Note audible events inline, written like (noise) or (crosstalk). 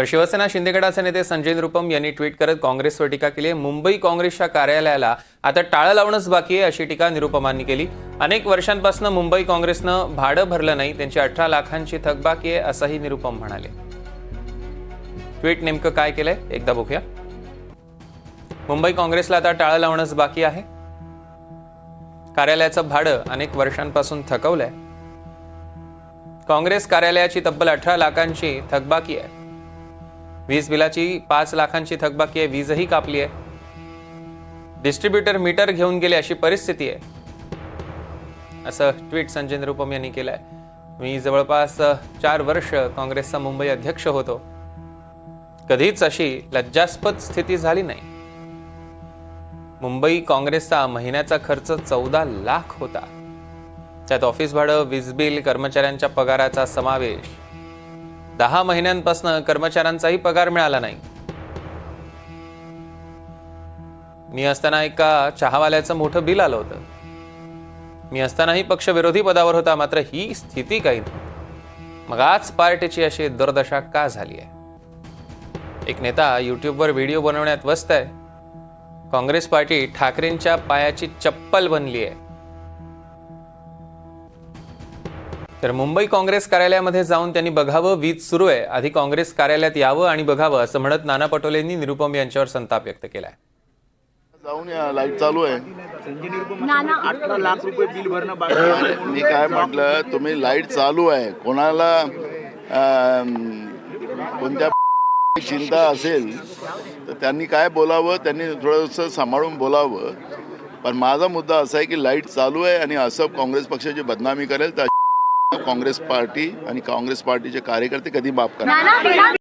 तर शिवसेना शिंदेगडाचे नेते संजय निरुपम यांनी ट्विट करत काँग्रेसवर टीका केली आहे. मुंबई काँग्रेसच्या कार्यालयाला आता टाळं लावणंच बाकी आहे अशी टीका निरुपमांनी केली. अनेक वर्षांपासून मुंबई काँग्रेसनं भाडं भरलं नाही त्यांची अठरा लाखांची थकबाकी आहे असंही निरुपम म्हणाले. ट्विट नेमकं काय केलंय? एकदा बघूया. मुंबई काँग्रेसला आता टाळं लावणंच बाकी आहे. कार्यालयाचं भाडं अनेक वर्षांपासून थकवलंय. काँग्रेस कार्यालयाची तब्बल अठरा लाखांची थकबाकी आहे. वीज बिलाची पाच लाखांची थकबाकी आहे वीजही कापली आहे. डिस्ट्रीब्युटर मीटर घेऊन गेले अशी परिस्थिती आहे. असं ट्विट संजय निरुपम यांनी केलंय. मी जवळपास चार वर्ष काँग्रेसचा मुंबई अध्यक्ष होतो. कधीच अशी लज्जास्पद स्थिती झाली नाही. मुंबई काँग्रेसचा महिन्याचा खर्च चौदा लाख होता. त्यात ऑफिस भाडं वीज बिल कर्मचाऱ्यांच्या पगाराचा समावेश दहा महिन्यांपासून कर्मचाऱ्यांचाही पगार मिळाला नाही. मी असताना एका चहावाल्याचं मोठं बिल आलं होतं. मी असतानाही पक्षविरोधी पदावर होता मात्र ही स्थिती काही नाही. मग आज पार्टीची अशी दुर्दशा का झाली आहे? एक नेता युट्यूबवर व्हिडिओ बनवण्यात व्यस्त आहे. काँग्रेस पार्टी ठाकरेंच्या पायाची चप्पल बनली आहे. तर मुंबई काँग्रेस कार्यालयामध्ये जाऊन त्यांनी बघावं वीज सुरू आहे. आधी काँग्रेस कार्यालयात यावं आणि बघावं असं म्हणत नाना पटोलेंनी निरुपम यांच्यावर संताप व्यक्त केलाय. जाऊन या लाइट चालू आहे. संजय निरुपम अठरा लाख रुपये बिल भरणं बाकी आहे. मी काय म्हटलं तुम्ही लाइट चालू आहे. कोणाला कोणत्या (laughs) चिंता असेल तर त्यांनी काय बोलावं त्यांनी थोडंसं सांभाळून बोलावं. पण माझा मुद्दा असा आहे की लाइट चालू आहे आणि असं काँग्रेस पक्षाची बदनामी करेल तर काँग्रेस पार्टी आणि काँग्रेस पार्टीचे कार्यकर्ते कधी माफ करणार?